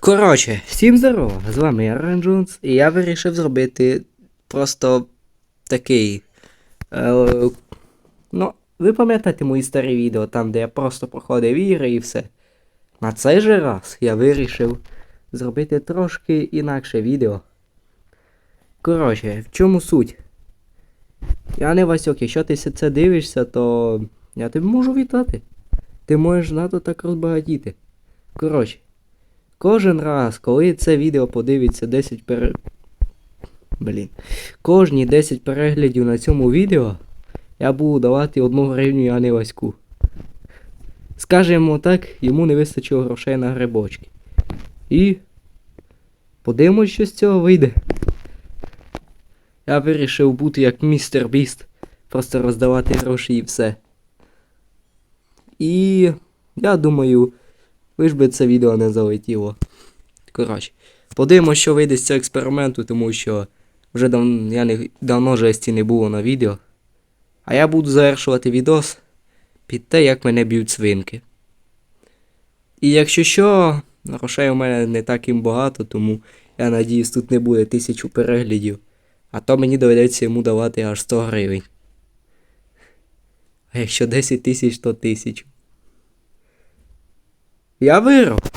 Коротше, всім здорово! З вами я Рен Джонс, і я вирішив зробити просто такий. Е, ну, ви пам'ятаєте мої старі відео, там, де я просто проходив ігри і все. На цей же раз я вирішив зробити трошки інакше відео. Коротше, в чому суть? Я не Васьок, якщо ти це дивишся, то я тобі можу вітати. Ти можеш надто так розбагатіти. Коротше. Кожен раз, коли це відео подивиться 10 пере... Блін. Кожні 10 переглядів на цьому відео я буду давати 1 гривню, а Ваську. Скажемо так, йому не вистачило грошей на грибочки. І. Подивимось, що з цього вийде. Я вирішив бути як містер Біст. Просто роздавати гроші і все. І я думаю, ви ж би це відео не залетіло. Коротше, подивимося, що вийде з цього експерименту, тому що вже дав... я не... давно жесті не було на відео. А я буду завершувати відос під те, як мене б'ють свинки. І якщо що, грошей у мене не так і багато, тому я надіюсь, тут не буде тисячу переглядів. А то мені доведеться йому давати аж 100 гривень. А якщо 10 тисяч, то тисячу. Я виграв.